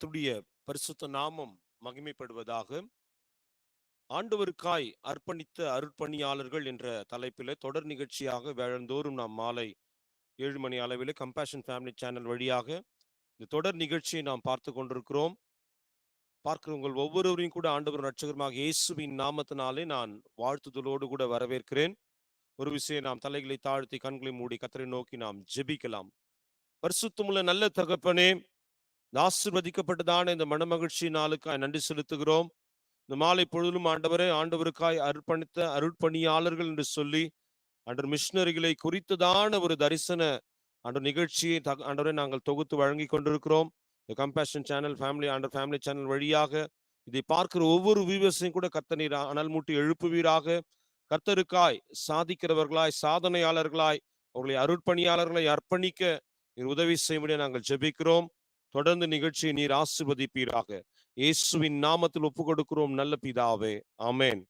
கத்துடைய பரிசுத்த நாமம் மகிமைப்படுவதாக ஆண்டவருக்காய் அர்ப்பணித்த அருட்பணியாளர்கள் என்ற தலைப்பில் தொடர் நிகழ்ச்சியாக வேழந்தோறும் நாம் மாலை ஏழு மணி அளவில் கம்பேஷன் ஃபேமிலி சேனல் வழியாக இந்த தொடர் நிகழ்ச்சியை நாம் பார்த்து கொண்டிருக்கிறோம். பார்க்கிறவங்கள் ஒவ்வொருவரையும் கூட ஆண்டவர் நட்சகரமாக இயேசுவின் நாமத்தினாலே நான் வாழ்த்துதலோடு கூட வரவேற்கிறேன். ஒரு விஷயம் நாம் தலைகளை தாழ்த்தி கண்களை மூடி கத்தரை நோக்கி நாம் ஜெபிக்கலாம். பரிசுத்தமுள்ள நல்ல தகப்பனே ஆசிர்வதிக்கப்பட்டதான இந்த மனமகிழ்ச்சி நாளுக்காய் நன்றி செலுத்துகிறோம். இந்த மாலை பொழுதும் ஆண்டவரே ஆண்டவருக்காய் அர்ப்பணித்த அருட்பணியாளர்கள் என்று சொல்லி அன்று மிஷினரிகளை குறித்ததான ஒரு தரிசன அன்று நிகழ்ச்சியை தக ஆண்டவரை நாங்கள் தொகுத்து வழங்கி கொண்டிருக்கிறோம். இந்த கம்பேஷன் சேனல் ஃபேமிலி ஆண்டர் ஃபேமிலி சேனல் வழியாக இதை பார்க்கிற ஒவ்வொரு வியூவர்ஸையும் கூட கர்த்தனீர் அனல் மூட்டி எழுப்புவீராக. கர்த்தருக்காய் சாதிக்கிறவர்களாய் சாதனையாளர்களாய் அவர்களை அருட்பணியாளர்களை அர்ப்பணிக்க உதவி செய்யும்படியாக நாங்கள் ஜெபிக்கிறோம். தொடர்ந்து நிகழ்ச்சியை நீர் ஆசிர்வதிப்பீராக. இயேசுவின் நாமத்தில் ஒப்பு கொடுக்கிறோம் நல்ல பிதாவே. ஆமேன்.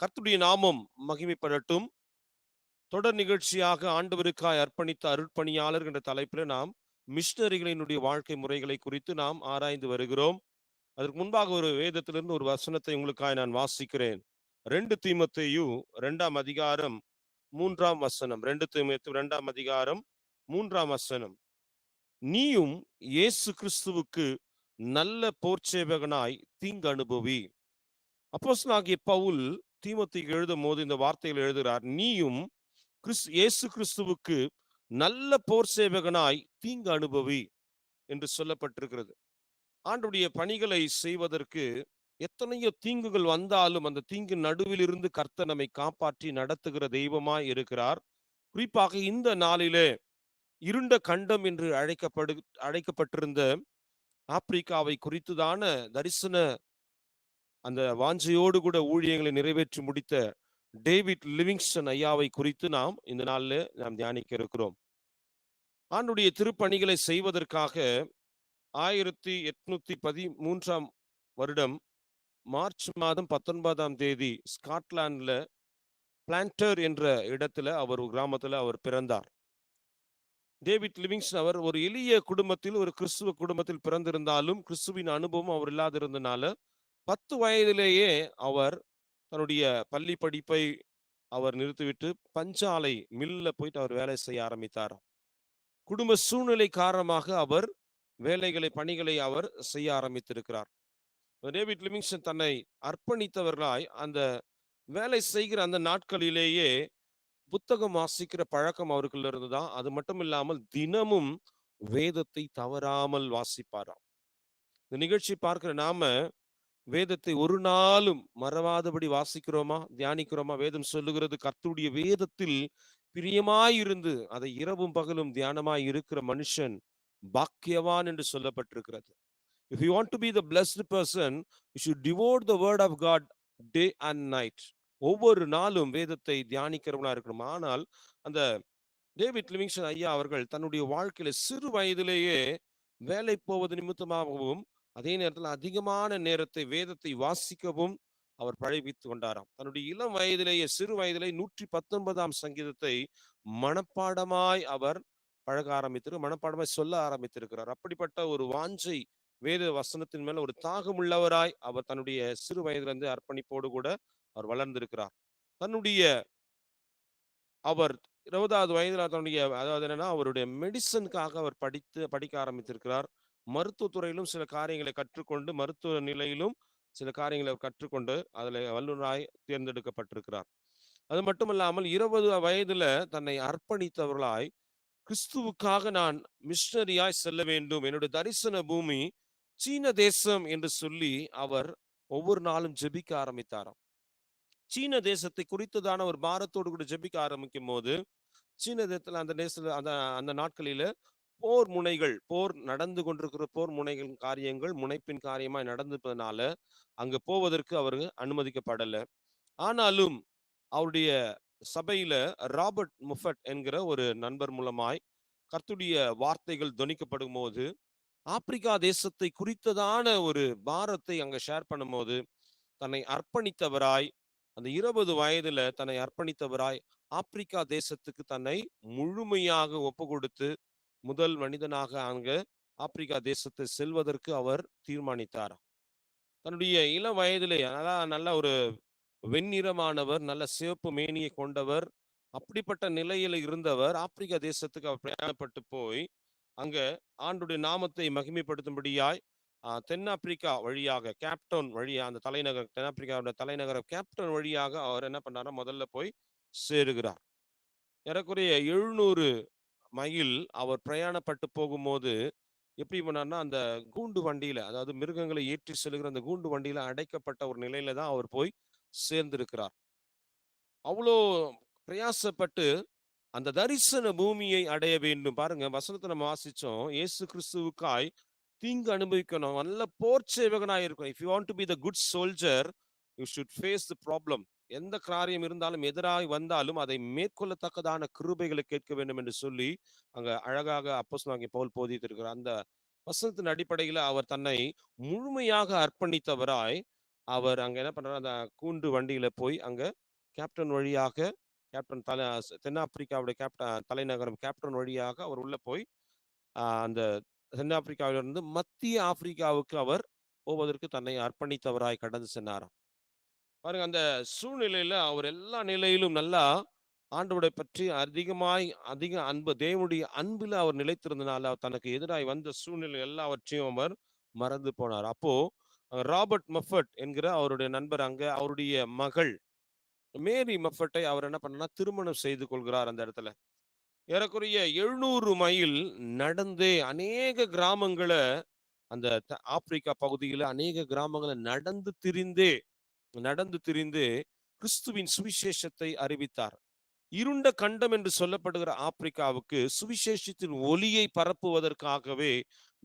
கர்த்துடைய நாமம் மகிமைப்படட்டும். தொடர் நிகழ்ச்சியாக ஆண்டவருக்காய் அர்ப்பணித்த அருட்பணியாளர் என்ற தலைப்பில் நாம் மிஷினரிகளினுடைய வாழ்க்கை முறைகளை குறித்து நாம் ஆராய்ந்து வருகிறோம். அதற்கு முன்பாக ஒரு வேதத்திலிருந்து ஒரு வசனத்தை உங்களுக்காய் நான் வாசிக்கிறேன். ரெண்டு தீமத்தையு ரெண்டாம் அதிகாரம் மூன்றாம் வசனம். ரெண்டு தீமத்து ரெண்டாம் அதிகாரம் மூன்றாம் வசனம். நீயும் இயேசு கிறிஸ்துவுக்கு நல்ல போர்ச்சேவகனாய் தீங்கு அனுபவி. அப்போஸ்தலனாகிய பவுல் தீமத்துக்கு எழுதும் போது இந்த வார்த்தையில் எழுதுகிறார். நீயும் கிறிஸ் இயேசு கிறிஸ்துவுக்கு நல்ல போர் சேவகனாய் தீங்கு அனுபவி என்று சொல்லப்பட்டிருக்கிறது. ஆண்டுடைய பணிகளை செய்வதற்கு எத்தனையோ தீங்குகள் வந்தாலும் அந்த தீங்கு நடுவில் இருந்து கர்த்த நம்மை காப்பாற்றி நடத்துகிற தெய்வமாய் இருக்கிறார். குறிப்பாக இந்த நாளிலே இருண்ட கண்டம் என்று அழைக்கப்படு அழைக்கப்பட்டிருந்த ஆப்பிரிக்காவை குறித்துதான தரிசன அந்த வாஞ்சையோடு கூட ஊழியங்களை நிறைவேற்றி முடித்த டேவிட் லிவிங்ஸ்டன் ஐயாவை குறித்து நாம் இந்த நாளில் நாம் தியானிக்க இருக்கிறோம். ஆண்டுடைய திருப்பணிகளை செய்வதற்காக ஆயிரத்தி எட்நூத்தி பதிமூன்றாம் வருடம் மார்ச் மாதம் பத்தொன்பதாம் தேதி ஸ்காட்லாந்துல பிளான்டர் என்ற இடத்துல அவர் கிராமத்தில் கிராமத்துல அவர் பிறந்தார். டேவிட் லிவிங்ஸ்டன் அவர் ஒரு எளிய குடும்பத்தில் ஒரு கிறிஸ்துவ குடும்பத்தில் பிறந்திருந்தாலும் கிறிஸ்துவின் அனுபவம் அவர் இல்லாதிருந்தனால பத்து வயதிலேயே அவர் தன்னுடைய பள்ளி படிப்பை அவர் நிறுத்திவிட்டு பஞ்சாலை மில்ல போயிட்டு அவர் வேலை செய்ய ஆரம்பித்தார். குடும்ப சூழ்நிலை காரணமாக அவர் வேலைகளை பணிகளை அவர் செய்ய ஆரம்பித்திருக்கிறார். டேவிட் லிவிங்ஸ்டன் தன்னை அர்ப்பணித்தவர்களாய் அந்த வேலை செய்கிற அந்த நாட்களிலேயே புத்தகம் வாசிக்கிற பழக்கம் அவருக்குள்ள இருந்துதான் அது மட்டும் இல்லாமல் தினமும் வேதத்தை தவறாமல் வாசிப்பாராம். இந்த நிகழ்ச்சி பார்க்கிற நாம வேதத்தை ஒரு நாளும் மறவாதபடி வாசிக்கிறோமா தியானிக்கிறோமா? வேதம் சொல்லுகிறது கத்துடைய வேதத்தில் பிரியமாயிருந்து அதை இரவும் பகலும் தியானமாய் இருக்கிற மனுஷன் பாக்கியவான் என்று சொல்லப்பட்டிருக்கிறது. If you want to be the blessed person you should devote the word of God day and night ஒவ்வொரு நாளும் வேதத்தை தியானிக்கிறவனா இருக்கணும்? ஆனால் அந்த டேவிட் லிவிங்ஸ்டன் ஐயா அவர்கள் தன்னுடைய வாழ்க்கையில சிறு வயதிலேயே வேலை போவது நிமித்தமாகவும் அதே நேரத்தில் அதிகமான நேரத்தை வேதத்தை வாசிக்கவும் அவர் பழகித்து கொண்டாராம். தன்னுடைய இளம் வயதிலேயே சிறு வயதிலே நூற்றி பத்தொன்பதாம் சங்கீதத்தை மனப்பாடமாய் அவர் பழக ஆரம்பித்திரு மனப்பாடமாய் சொல்ல ஆரம்பித்திருக்கிறார். அப்படிப்பட்ட ஒரு வாஞ்சை வேத வசனத்தின் மேல ஒரு தாகம் உள்ளவராய் அவர் தன்னுடைய சிறு வயதிலிருந்து அர்ப்பணிப்போடு கூட அவர் வளர்ந்திருக்கிறார். தன்னுடைய அவர் இருபதாவது வயதில் தன்னுடைய அதாவது என்னன்னா அவருடைய மெடிசனுக்காக அவர் படித்து படிக்க ஆரம்பித்திருக்கிறார். மருத்துவத்துறையிலும் சில காரியங்களை கற்றுக்கொண்டு மருத்துவ நிலையிலும் சில காரியங்களை கற்றுக்கொண்டு அதில் வல்லுநராய் தேர்ந்தெடுக்கப்பட்டிருக்கிறார். அது மட்டுமல்லாமல் இருபது வயதுல தன்னை அர்ப்பணித்தவர்களாய் கிறிஸ்துவுக்காக நான் மிஷனரியாய் செல்ல வேண்டும். என்னுடைய தரிசன பூமி சீன தேசம் என்று சொல்லி அவர் ஒவ்வொரு நாளும் ஜெபிக்க ஆரம்பித்தாராம். சீன தேசத்தை குறித்ததான ஒரு பாரத்தோடு கூட ஜெபிக்க ஆரம்பிக்கும் போது சீன தேசத்துல அந்த தேசத்துல அந்த அந்த நாட்களில போர் முனைகள் போர் நடந்து கொண்டிருக்கிற போர் முனைகள் காரியங்கள் முனைப்பின் காரியமாய் நடந்திருப்பதனால அங்க போவதற்கு அவர் அனுமதிக்கப்படல. ஆனாலும் அவருடைய சபையில ராபர்ட் முஃபட் என்கிற ஒரு நண்பர் மூலமாய் கர்த்துடைய வார்த்தைகள் துணிக்கப்படும் போது ஆப்பிரிக்கா தேசத்தை குறித்ததான ஒரு பாரத்தை அங்க ஷேர் பண்ணும்போது தன்னை அர்ப்பணித்தவராய் அந்த இருபது வயதுல தன்னை அர்ப்பணித்தவராய் ஆப்பிரிக்கா தேசத்துக்கு தன்னை முழுமையாக ஒப்பு கொடுத்து முதல் மனிதனாக அங்க ஆப்பிரிக்கா தேசத்தை செல்வதற்கு அவர் தீர்மானித்தார்? தன்னுடைய இளம் வயதிலே நல்லா நல்ல ஒரு வெண்ணிறமானவர் நல்ல சிவப்பு மேனியை கொண்டவர் அப்படிப்பட்ட நிலையில இருந்தவர் ஆப்பிரிக்கா தேசத்துக்கு அவர் பிரயாணப்பட்டு போய் அங்க ஆண்டுடைய நாமத்தை மகிமைப்படுத்தும்படியாய் தென்னாப்பிரிக்கா வழியாக கேப்டவுன் வழியா அந்த தலைநகர் தென்னாப்பிரிக்காவோட தலைநகர் கேப்டவுன் வழியாக அவர் என்ன பண்ணாரா முதல்ல போய் சேருகிறார். ஏறக்குறைய எழுநூறு மைல் அவர் பிரயாணப்பட்டு போகும்போது எப்படி பண்ணார்னா அந்த கூண்டு வண்டியில அதாவது மிருகங்களை ஏற்றி செல்கிற அந்த கூண்டு வண்டியில அடைக்கப்பட்ட ஒரு நிலையில தான் அவர் போய் சேர்ந்திருக்கிறார். அவ்வளோ பிரயாசப்பட்டு அந்த தரிசன பூமியை அடைய வேண்டும். பாருங்க வசனத்தை நம்ம வாசிச்சோம். இயேசு கிறிஸ்துவுக்காய் தீங்கு அனுபவிக்கணும். நல்ல போர் சேவகனாக இருக்கும் if you want to be the good soldier you should face the problem எந்த காரியம் இருந்தாலும் எதிராய் வந்தாலும் அதை மேற்கொள்ளத்தக்கதான கிருபைகளை கேட்க வேண்டும் என்று சொல்லி அங்க அழகாக அப்போஸ்தலனாகிய பவுல் போதித்திருக்கிறார். அந்த வசனத்தின் அடிப்படையில அவர் தன்னை முழுமையாக அர்ப்பணித்தவராய் அவர் அங்க என்ன பண்றாரு? அந்த கூண்டு வண்டியில போய் அங்க கேப்டன் வழியாக கேப்டன் தலை தென்னாப்பிரிக்காவுடைய கேப்டன் தலைநகரம் கேப்டன் வழியாக அவர் உள்ள போய் ஆஹ் அந்த தென்னாப்பிரிக்காவிலிருந்து மத்திய ஆப்பிரிக்காவுக்கு அவர் போவதற்கு தன்னை அர்ப்பணித்தவராய் கடந்து சென்றாராம். பாருங்க அந்த சூழ்நிலையில அவர் எல்லா நிலையிலும் நல்லா ஆண்டவரை பற்றி அதிகமாய் அதிக அன்பு தேவனுடைய அன்பில் அவர் நிலைத்திருந்தனால அவர் தனக்கு எதிராய் வந்த சூழ்நிலை எல்லாவற்றையும் அவர் மறந்து போனார். அப்போ ராபர்ட் மஃபர்ட் என்கிற அவருடைய நண்பர் அங்க அவருடைய மகள் மேரி மஃபர்ட்டை அவர் என்ன பண்ணா திருமணம் செய்து கொள்கிறார் அந்த இடத்துல. ஏறக்குறைய எழுநூறு மைல் நடந்தே அநேக கிராமங்களை அந்த ஆப்பிரிக்கா பகுதியில அநேக கிராமங்களை நடந்து திரிந்தே நடந்து திரிந்து கிறிஸ்துவின் சுவிசேஷத்தை அறிவித்தார். இருண்ட கண்டம் என்று சொல்லப்படுகிற ஆப்பிரிக்காவுக்கு சுவிசேஷத்தின் ஒலியை பரப்புவதற்காகவே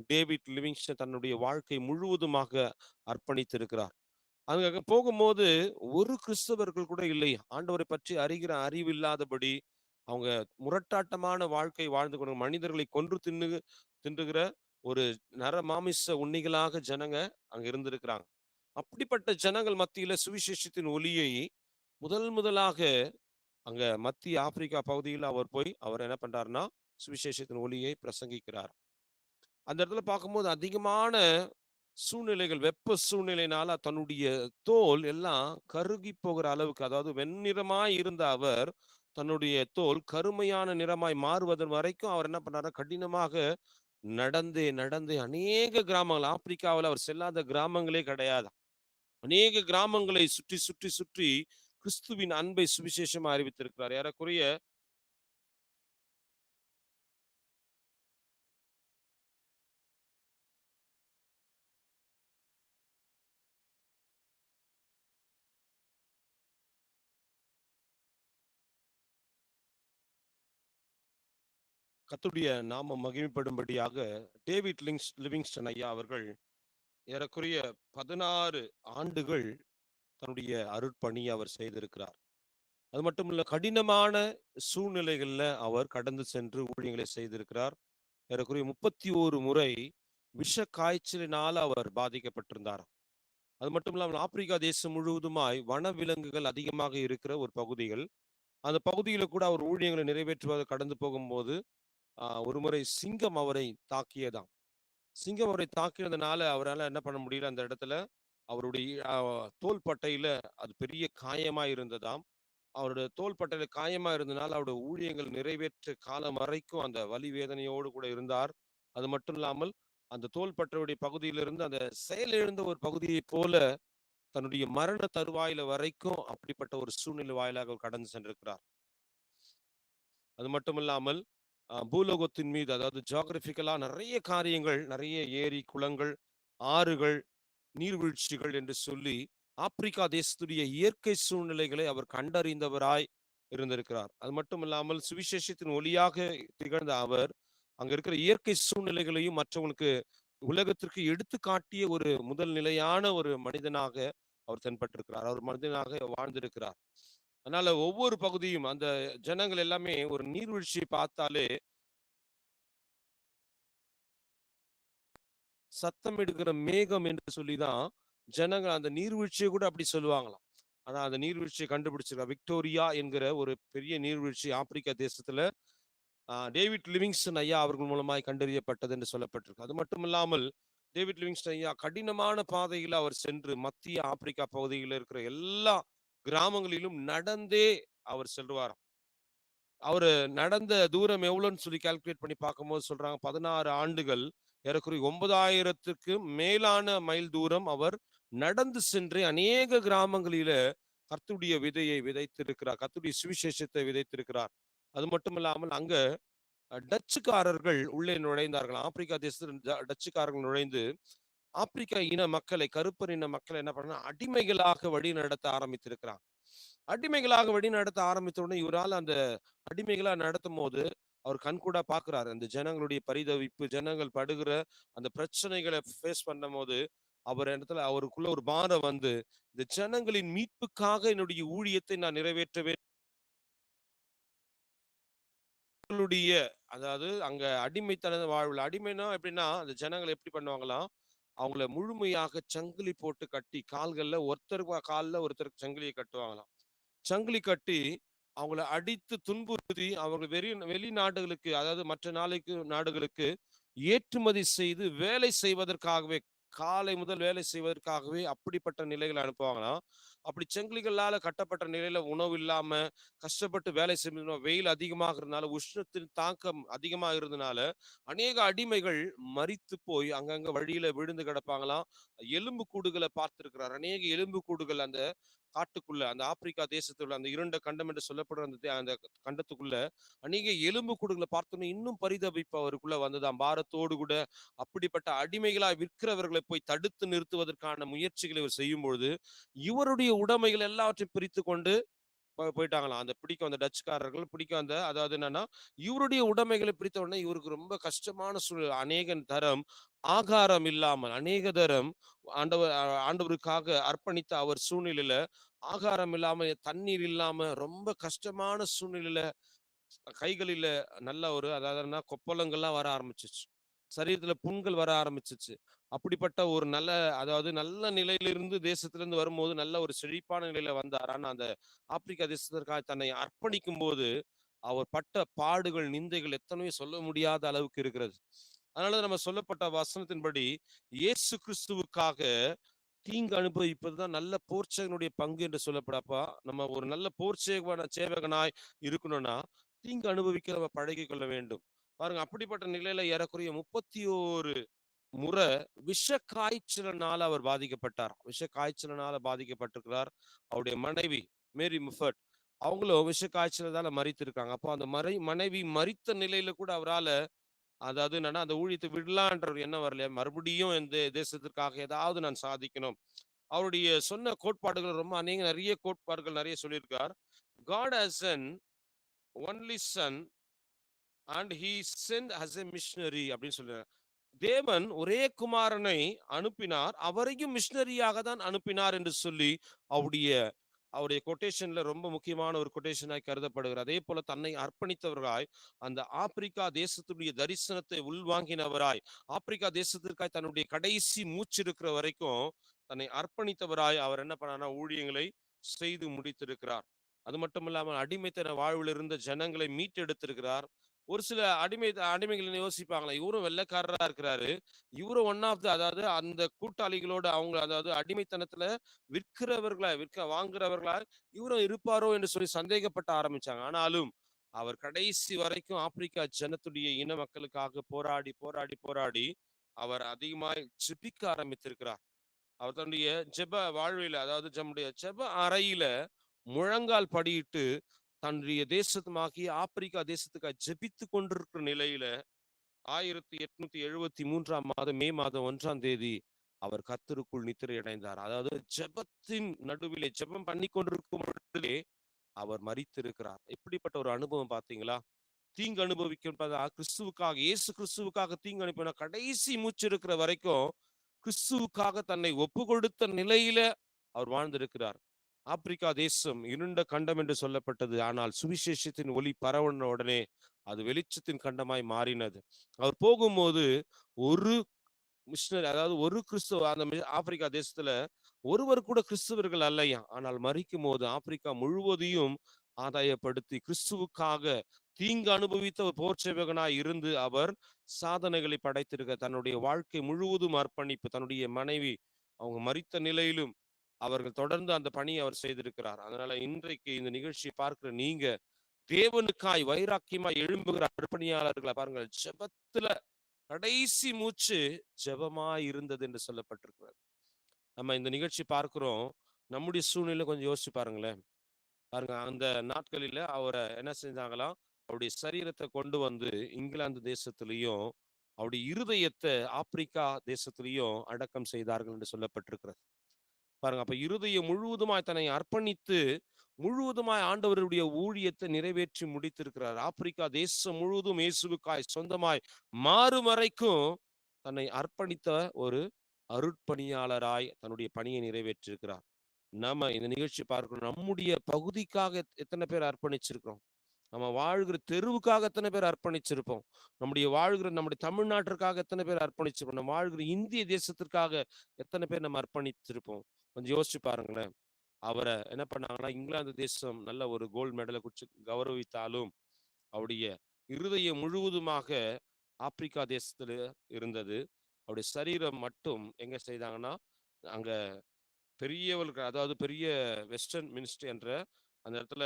டேவிட் லிவிங்ஸ்டன் தன்னுடைய வாழ்க்கை முழுவதுமாக அர்ப்பணித்திருக்கிறார். அங்க போகும்போது ஒரு கிறிஸ்தவர்கள் கூட இல்லை. ஆண்டவரை பற்றி அறிகிற அறிவு இல்லாதபடி அவங்க முரட்டாட்டமான வாழ்க்கை வாழ்ந்து கொண்டு மனிதர்களை கொன்று தின்னு தின்றுகிற ஒரு நர மாமிச உண்ணிகளாக ஜனங்க அங்க இருந்திருக்கிறாங்க. அப்படிப்பட்ட ஜனங்கள் மத்தியில சுவிசேஷத்தின் ஒளியை முதல் முதலாக அங்க மத்திய ஆப்பிரிக்கா பகுதியில் அவர் போய் அவர் என்ன பண்றாருன்னா சுவிசேஷத்தின் ஒளியை பிரசங்கிக்கிறார். அந்த இடத்துல பார்க்கும்போது அதிகமான சூழ்நிலைகள் வெப்ப சூழ்நிலைனால தன்னுடைய தோல் எல்லாம் கருகி போகிற அளவுக்கு அதாவது வெண்ணிறமாய் இருந்த அவர் தன்னுடைய தோல் கருமையான நிறமாய் மாறுவதன் வரைக்கும் அவர் என்ன பண்ணாரு? கடினமாக நடந்தே நடந்தே அநேக கிராமங்கள் ஆப்பிரிக்காவில் அவர் செல்லாத கிராமங்களே கிடையாது. அநேக கிராமங்களை சுற்றி சுற்றி சுற்றி கிறிஸ்துவின் அன்பை சுவிசேஷமா அறிவித்திருக்கிறார். ஏறக்குறைய கத்துடைய நாமம் மகிமைப்படும்படியாக டேவிட் லிங்ஸ் லிவிங்ஸ்டன் ஐயா அவர்கள் ஏறக்குறைய பதினாறு ஆண்டுகள் தன்னுடைய அருட்பணியை அவர் செய்திருக்கிறார். அது மட்டும் இல்ல கடினமான சூழ்நிலைகள்ல அவர் கடந்து சென்று ஊழியங்களை செய்திருக்கிறார். ஏறக்குறைய முப்பத்தி ஓரு முறை விஷ காய்ச்சலினால் அவர் பாதிக்கப்பட்டிருந்தார். அது மட்டும் இல்லாமல் ஆப்பிரிக்கா தேசம் முழுவதுமாய் வனவிலங்குகள் அதிகமாக இருக்கிற ஒரு பகுதிகள். அந்த பகுதியில் கூட அவர் ஊழியங்களை நிறைவேற்றுவதை கடந்து போகும்போது ஆஹ் ஒரு முறை சிங்கம் அவரை தாக்கியதாம். சிங்கம் அவரை தாக்கியதுனால அவரால் என்ன பண்ண முடியல அந்த இடத்துல? அவருடைய தோள்பட்டையில அது பெரிய காயமா இருந்ததாம். அவருடைய தோள்பட்டையில காயமா இருந்தனால அவருடைய ஊழியங்கள் நிறைவேற்ற காலம் வரைக்கும் அந்த வலி வேதனையோடு கூட இருந்தார். அது மட்டும் இல்லாமல் அந்த தோள்பட்டையுடைய பகுதியிலிருந்து அந்த செயலிழந்த ஒரு பகுதியை போல தன்னுடைய மரண தருவாயில வரைக்கும் அப்படிப்பட்ட ஒரு சூழ்நிலை வாயிலாக கடந்து சென்றிருக்கிறார். அது மட்டும் இல்லாமல் பூலோகத்தின் மீது அதாவது ஜியாகிரபிக்கலா நிறைய காரியங்கள் நிறைய ஏரி குளங்கள் ஆறுகள் நீர்வீழ்ச்சிகள் என்று சொல்லி ஆப்பிரிக்கா தேசத்துடைய இயற்கை சூழ்நிலைகளை அவர் கண்டறிந்தவராய் இருந்திருக்கிறார். அது மட்டும் இல்லாமல் சுவிசேஷத்தின் ஒளியாக திகழ்ந்த அவர் அங்க இருக்கிற இயற்கை சூழ்நிலைகளையும் மற்றவங்களுக்கு உலகத்திற்கு எடுத்து காட்டிய ஒரு முதல் நிலையான ஒரு மனிதனாக அவர் தென்பட்டிருக்கிறார். அவர் மனிதனாக வாழ்ந்திருக்கிறார். அதனால ஒவ்வொரு பகுதியும் அந்த ஜனங்கள் எல்லாமே ஒரு நீர்வீழ்ச்சியை பார்த்தாலே சத்தம் எடுக்கிற மேகம் என்று சொல்லிதான் ஜனங்கள் அந்த நீர்வீழ்ச்சியை கூட அப்படி சொல்லுவாங்களாம். ஆனா அந்த நீர்வீழ்ச்சியை கண்டுபிடிச்சிருக்கா. விக்டோரியா என்கிற ஒரு பெரிய நீர்வீழ்ச்சி ஆப்பிரிக்கா தேசத்துல டேவிட் லிவிங்ஸ்டன் ஐயா அவர்கள் மூலமாய் கண்டறியப்பட்டது என்று சொல்லப்பட்டிருக்கு. அது மட்டுமில்லாமல் டேவிட் லிவிங்ஸ்டன் ஐயா கடினமான பாதையில் அவர் சென்று மத்திய ஆப்பிரிக்கா பகுதியில் இருக்கிற எல்லா கிராமங்களிலும் நடந்தே அவர் செல்வாராம் அவரு நடந்த தூரம் எவ்வளோன்னு சொல்லி கால்குலேட் பண்ணி பார்க்கும்போது சொல்றாங்க பதினாறு ஆண்டுகள் ஏறக்குறைய ஒன்பதாயிரத்துக்கு மேலான மைல் தூரம் அவர் நடந்து சென்று அநேக கிராமங்களில கர்த்துடைய விதையை விதைத்திருக்கிறார் கர்த்துடைய சுவிசேஷத்தை விதைத்திருக்கிறார். அது மட்டும் இல்லாமல் அங்க டச்சுக்காரர்கள் உள்ளே நுழைந்தார்கள் ஆப்பிரிக்கா தேசத்தில் டச்சுக்காரர்கள் நுழைந்து ஆப்பிரிக்கா இன மக்களை கருப்பர் இன மக்களை என்ன பண்ண அடிமைகளாக வழி நடத்த ஆரம்பித்திருக்கிறான் அடிமைகளாக வழி நடத்த ஆரம்பித்த உடனே இவரால் அந்த அடிமைகளா நடத்தும் போது அவர் கண்கூடா பாக்குறாரு அந்த ஜனங்களுடைய பரிதவிப்பு ஜனங்கள் படுகிற அந்த பிரச்சனைகளை ஃபேஸ் பண்ணும் போது அவர் இடத்துல அவருக்குள்ள ஒரு பாரம் வந்து இந்த ஜனங்களின் மீட்புக்காக என்னுடைய ஊழியத்தை நான் நிறைவேற்றவே அதாவது அங்க அடிமைத்தன வாழ்வுல அடிமைனா எப்படின்னா அந்த ஜனங்கள் எப்படி பண்ணுவாங்களாம் அவங்கள முழுமையாக சங்கிலி போட்டு கட்டி கால்கள்ல ஒருத்தர் காலில் ஒருத்தருக்கு சங்கிலியை கட்டுவாங்களாம். சங்கிலி கட்டி அவங்கள அடித்து துன்புறுத்தி அவங்க வெளி வெளிநாடுகளுக்கு அதாவது மற்ற நாளைக்கு நாடுகளுக்கு ஏற்றுமதி செய்து வேலை செய்வதற்காகவே காலை முதல் வேலை செய்வதற்காகவே அப்படிப்பட்ட நிலைகளை அனுப்புவாங்களாம் அப்படி செங்கிலிகளால கட்டப்பட்ட நிலையில உணவு இல்லாம கஷ்டப்பட்டு வேலை செய்யணும் வெயில் அதிகமாக இருந்தனால உஷ்ணத்தின் தாக்கம் அதிகமா இருந்தனால அநேக அடிமைகள் மறித்து போய் அங்கங்க வழியில விழுந்து கிடப்பாங்களாம். எலும்பு கூடுகளை பார்த்திருக்கிறார். அநேக எலும்பு கூடுகள் அந்த காட்டுக்குள்ள அந்த ஆப்பிரிக்கா தேசத்துல அந்த இருண்ட கண்டம் என்று சொல்லப்படுற அந்த அந்த கண்டத்துக்குள்ள அநேக எலும்பு கூடுகளை பார்த்தோன்னே இன்னும் பரிதபிப்பு அவருக்குள்ள வந்ததாம். பாரத்தோடு கூட அப்படிப்பட்ட அடிமைகளா விற்கிறவர்களை போய் தடுத்து நிறுத்துவதற்கான முயற்சிகளை இவர் செய்யும் பொழுது இவருடைய உடைமைகள் எல்லாவற்றையும் பிரித்து கொண்டு போயிட்டாங்களாம். அந்த பிடிக்கும் அந்த டச்சுக்காரர்கள் பிடிக்கும் அந்த அதாவது என்னன்னா இவருடைய உடைமைகளை பிடித்த உடனே இவருக்கு ரொம்ப கஷ்டமான சூழ்நிலை அநேக தரம் ஆகாரம் இல்லாமல் அநேக தரம் ஆண்டவர் ஆண்டவருக்காக அர்ப்பணித்த அவர் சூழ்நிலையில ஆகாரம் இல்லாம தண்ணீர் இல்லாம ரொம்ப கஷ்டமான சூழ்நிலையில கைகளில நல்ல ஒரு அதாவது கொப்பளங்கள்லாம் வர ஆரம்பிச்சிச்சு சரீரத்துல புண்கள் வர ஆரம்பிச்சிச்சு. அப்படிப்பட்ட ஒரு நல்ல அதாவது நல்ல நிலையிலிருந்து தேசத்திலிருந்து வரும்போது நல்ல ஒரு செழிப்பான நிலையில வந்தார். ஆனா அந்த ஆப்பிரிக்கா தேசத்திற்காக தன்னை அர்ப்பணிக்கும் போது அவர் பட்ட பாடுகள் நிந்தைகள் எத்தனையோ சொல்ல முடியாத அளவுக்கு இருக்கிறது. அதனால நம்ம சொல்லப்பட்ட வசனத்தின்படி இயேசு கிறிஸ்துவுக்காக தீங்கு அனுபவிப்பதுதான் நல்ல போர்ச்சகனுடைய பங்கு என்று சொல்லப்படாப்பா நம்ம ஒரு நல்ல போர்ச்சேவன சேவகனாய் இருக்கணும்னா தீங்கு அனுபவிக்க நம்ம பழகி கொள்ள வேண்டும். பாருங்க அப்படிப்பட்ட நிலையில ஏறக்குறைய முப்பத்தி ஓரு முறை விஷ காய்ச்சலினால அவர் பாதிக்கப்பட்டார். விஷ காய்ச்சலினால பாதிக்கப்பட்டிருக்கிறார் அவருடைய மனைவி மேரி முஃபர்ட். அவங்களும் விஷ காய்ச்சலால மறித்திருக்காங்க அப்போ அந்த மறை மனைவி மறித்த நிலையில கூட அவரால அதாவது என்னன்னா அந்த ஊழியத்தை விடலான்ற ஒரு எண்ணம் வரலையா? மறுபடியும் இந்த தேசத்திற்காக ஏதாவது நான் சாதிக்கணும். அவருடைய சொன்ன கோட்பாடுகள் ரொம்ப அநேக நிறைய கோட்பாடுகள் நிறைய சொல்லியிருக்கார். God has an only son and he sent his a missionary அப்படின்னு சொல்றாரு. தேவன் ஒரே குமாரனை அனுப்பினார். அவரையும் மிஷினரியாக தான் அனுப்பினார் என்று சொல்லி அவருடைய அவருடைய கொட்டேஷன்ல ரொம்ப முக்கியமான ஒரு கொட்டேஷனாய் கருதப்படுகிறது அதே போல தன்னை அர்ப்பணித்தவர்களாய் அந்த ஆப்பிரிக்கா தேசத்துடைய தரிசனத்தை உள்வாங்கினவராய் ஆப்பிரிக்கா தேசத்திற்காய் தன்னுடைய கடைசி மூச்சு இருக்கிற வரைக்கும் தன்னை அர்ப்பணித்தவராய் அவர் என்ன பண்ணார்னா ஊழியங்களை செய்து முடித்திருக்கிறார். அது மட்டும் இல்லாமல் அடிமைத்தன வாழ்வில் இருந்த ஜனங்களை மீட்டெடுத்திருக்கிறார். ஒரு சில அடிமை அடிமைகள் யோசிப்பாங்களா? இவரும் வெள்ளக்காரரா இருக்கிறாரு. இவரும் ஒன் ஆஃப் த அதாவது அந்த கூட்டாளிகளோட அவங்க அதாவது அடிமைத்தனத்துல விற்கிறவர்களா விற்க வாங்குறவர்களா இவரும் இருப்பாரோ என்று சொல்லி சந்தேகப்பட்ட ஆரம்பிச்சாங்க. ஆனாலும் அவர் கடைசி வரைக்கும் ஆப்பிரிக்கா ஜனத்துடைய இன மக்களுக்காக போராடி போராடி போராடி அவர் அதிகமாய் ஜெபிக்க ஆரம்பித்திருக்கிறார். அவர் தன்னுடைய ஜெப வாழ்வில அதாவது நம்முடைய ஜெப அறையில முழங்கால் படியிட்டு தன்னுடைய தேசமாகிய ஆப்பிரிக்கா தேசத்துக்காக ஜெபித்து கொண்டிருக்கிற நிலையில ஆயிரத்தி எட்நூத்தி எழுபத்தி மூன்றாம் மாதம் மே மாதம் ஒன்றாம் தேதி அவர் கத்தருக்குள் நித்திரை அடைந்தார் அதாவது ஜெபத்தின் நடுவிலே ஜெபம் பண்ணி கொண்டிருக்கும் பொழுதே அவர் மறித்திருக்கிறார் எப்படிப்பட்ட ஒரு அனுபவம் பார்த்தீங்களா? தீங்கு அனுபவிக்கிறதா கிறிஸ்துவுக்காக இயேசு கிறிஸ்துவுக்காக தீங்கு அனுப்பின கடைசி மூச்சு இருக்கிற வரைக்கும் கிறிஸ்துவுக்காக தன்னை ஒப்பு கொடுத்த நிலையில அவர் வாழ்ந்திருக்கிறார். ஆப்பிரிக்கா தேசம் இருண்ட கண்டம் என்று சொல்லப்பட்டது. ஆனால் சுவிசேஷத்தின் ஒளி பரவன உடனே அது வெளிச்சத்தின் கண்டமாய் மாறினது. அவர் போகும்போது ஒரு மிஷினரி அதாவது ஒரு கிறிஸ்துவ அந்த ஆப்பிரிக்கா தேசத்துல ஒருவர் கூட கிறிஸ்துவர்கள் அல்லையா? ஆனால் மறிக்கும் போது ஆப்பிரிக்கா முழுவதையும் ஆதாயப்படுத்தி கிறிஸ்துவுக்காக தீங்கு அனுபவித்த ஒரு போர் சேவகனாய் இருந்து அவர் சாதனைகளை படைத்திருக்க தன்னுடைய வாழ்க்கை முழுவதும் அர்ப்பணிப்பு தன்னுடைய மனைவி அவங்க மறித்த நிலையிலும் அவர்கள் தொடர்ந்து அந்த பணியை அவர் செய்திருக்கிறார். அதனால இன்றைக்கு இந்த நிகழ்ச்சியை பார்க்கிற நீங்க தேவனுக்காய் வைராக்கியமாய் எழும்புகிற அர்ப்பணியாளர்களை பாருங்கள். ஜெபத்துல கடைசி மூச்சு ஜபமா இருந்தது என்று சொல்லப்பட்டிருக்கிறது. நம்ம இந்த நிகழ்ச்சி பார்க்கிறோம். நம்முடைய சூழ்நிலை கொஞ்சம் யோசிச்சு பாருங்களேன். பாருங்க அந்த நாட்களில அவரை என்ன செஞ்சாங்களாம்? அவருடைய சரீரத்தை கொண்டு வந்து இங்கிலாந்து தேசத்திலையும் அவருடைய இருதயத்தை ஆப்பிரிக்கா தேசத்திலையும் அடக்கம் செய்தார்கள் என்று சொல்லப்பட்டிருக்கிறது. பாருங்க. அப்ப இருதயம் முழுவதுமாய் தன்னை அர்ப்பணித்து முழுவதுமாய் ஆண்டவருடைய ஊழியத்தை நிறைவேற்றி முடித்திருக்கிறார். ஆப்பிரிக்கா தேசம் முழுவதும் இயேசுவுக்காய் சொந்தமாய் மாறும் வரைக்கும் தன்னை அர்ப்பணித்த ஒரு அருட்பணியாளராய் தன்னுடைய பணியை நிறைவேற்றிருக்கிறார். நம்ம இந்த நிகழ்ச்சி பார்க்கிறோம் நம்முடைய பகுதிக்காக எத்தனை பேர் அர்ப்பணிச்சிருக்கிறோம்? நம்ம வாழ்கிற தெருவுக்காக எத்தனை பேர் அர்ப்பணிச்சிருப்போம்? நம்முடைய வாழ்கிற நம்முடைய தமிழ்நாட்டிற்காக எத்தனை பேர் அர்ப்பணிச்சிருப்போம்? நம்ம வாழ்கிற இந்திய தேசத்திற்காக எத்தனை பேர் நம்ம அர்ப்பணிச்சிருப்போம் கொஞ்சம் யோசிச்சு பாருங்களேன். அவரை என்ன பண்ணாங்கன்னா இங்கிலாந்து தேசம் நல்ல ஒரு கோல்டு மெடலை குடிச்சு கௌரவித்தாலும் அவருடைய இருதயம் முழுவதுமாக ஆப்பிரிக்கா தேசத்துல இருந்தது. அவருடைய சரீரம் மட்டும் எங்க செய்தாங்கன்னா அங்க பெரியவர்கள் அதாவது பெரிய வெஸ்டர்ன் மினிஸ்ட்ரி என்ற அந்த இடத்துல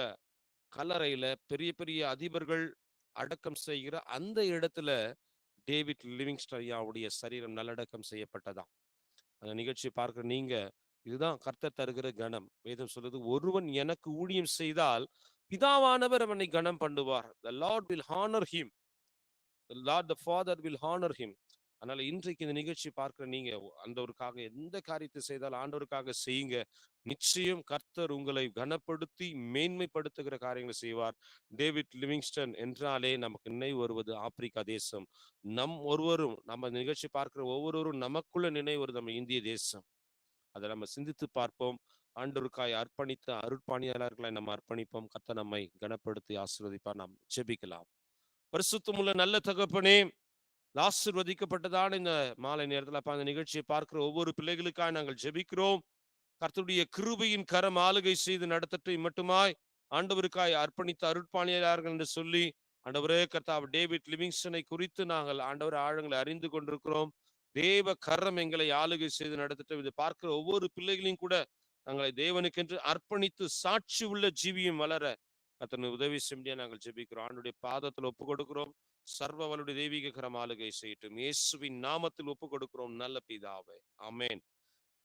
கல்லறையில பெரிய பெரிய அதிபர்கள் அடக்கம் செய்கிற அந்த இடத்துல டேவிட் லிவிங்ஸ்டன் ஐயாவுடைய சரீரம் நல்லடக்கம் செய்யப்பட்டதாம். அந்த நிகழ்ச்சியை பார்க்குற நீங்க இதுதான் கர்த்தர் தருகிற கணம். வேதம் சொல்றது ஒருவன் எனக்கு ஊழியம் செய்தால் பிதாவானவர் அவனை கணம் பண்ணுவார். The Lord will honour him the lord the father will honor அதனால இன்றைக்கு இந்த நிகழ்ச்சி பார்க்கிற நீங்க அந்தவருக்காக எந்த காரியத்தை செய்தாலும் ஆண்டவருக்காக செய்யுங்க. நிச்சயம் கர்த்தர் உங்களை கனப்படுத்தி மேன்மைப்படுத்துகிற காரியங்களை செய்வார். டேவிட் லிவிங்ஸ்டன் என்றாலே நமக்கு நினைவு வருவது ஆப்பிரிக்கா தேசம். நம் ஒருவரும் நம்ம நிகழ்ச்சி பார்க்கிற ஒவ்வொருவரும் நமக்குள்ள நினைவு வருது நம்ம இந்திய தேசம். அதை நம்ம சிந்தித்து பார்ப்போம். ஆண்டவருக்காய் அர்ப்பணித்த அருட்பாணியாளர்களை நம்ம அர்ப்பணிப்போம். கர்த்தர் நம்மை கனப்படுத்தி ஆசீர்வதிப்பார். நாம் ஜெபிக்கலாம். பரிசுத்தமுள்ள நல்ல தகப்பனே ஆசிர்வதிக்கப்பட்டதான இந்த மாலை நேரத்தில் அப்ப அந்த நிகழ்ச்சியை பார்க்கிற ஒவ்வொரு பிள்ளைகளுக்காக நாங்கள் ஜெபிக்கிறோம். கர்த்தருடைய கிருபையின் கரம் ஆளுகை செய்து நடத்தட்டு மட்டுமாய் ஆண்டவருக்காய் அர்ப்பணித்த அருட்பாணியார்கள் என்று சொல்லி ஆண்டவரே கர்த்தாவ் டேவிட் லிவிங்ஸ்டனை குறித்து நாங்கள் ஆண்டவர் ஆழங்களை அறிந்து கொண்டிருக்கிறோம். தேவ கரம் எங்களை ஆளுகை செய்து நடத்திட்டு இது பார்க்கிற ஒவ்வொரு பிள்ளைகளையும் கூட தங்களை தேவனுக்கென்று அர்ப்பணித்து சாட்சி உள்ள ஜீவியம் வளர கத்தனை உதவி செய்ய நாங்கள் ஜெபிக்கிறோம். ஆண்டுடைய பாதத்தில் ஒப்பு கொடுக்கிறோம் சர்வ வலுடைய தெய்வீக ஆளுகை செய்யட்டும். இயேசுவின் நாமத்தில் ஒப்பு கொடுக்கிறோம் நல்ல பிதாவே. Amen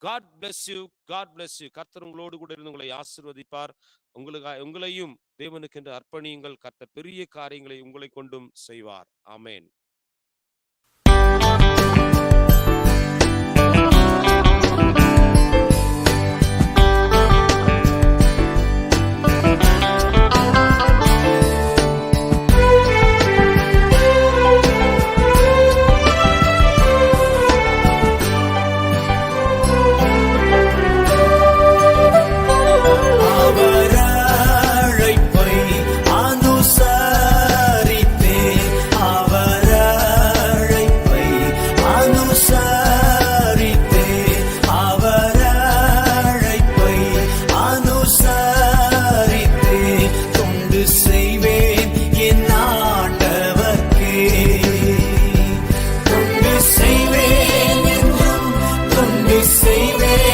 God bless you God bless you கர்த்தர் உங்களோடு கூட இருந்து உங்களை ஆசிர்வதிப்பார். உங்களுக்கு உங்களையும் தேவனுக்கென்று அர்ப்பணியுங்கள். கர்த்தர் பெரிய காரியங்களை உங்களை கொண்டும் செய்வார். அமேன் Sing it.